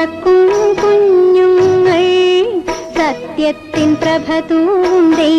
പറക്കും കുഞ്ഞുങ്ങൾ സത്യത്തിൻ പ്രഭ തൂണ്ടേ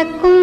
பறக்கும்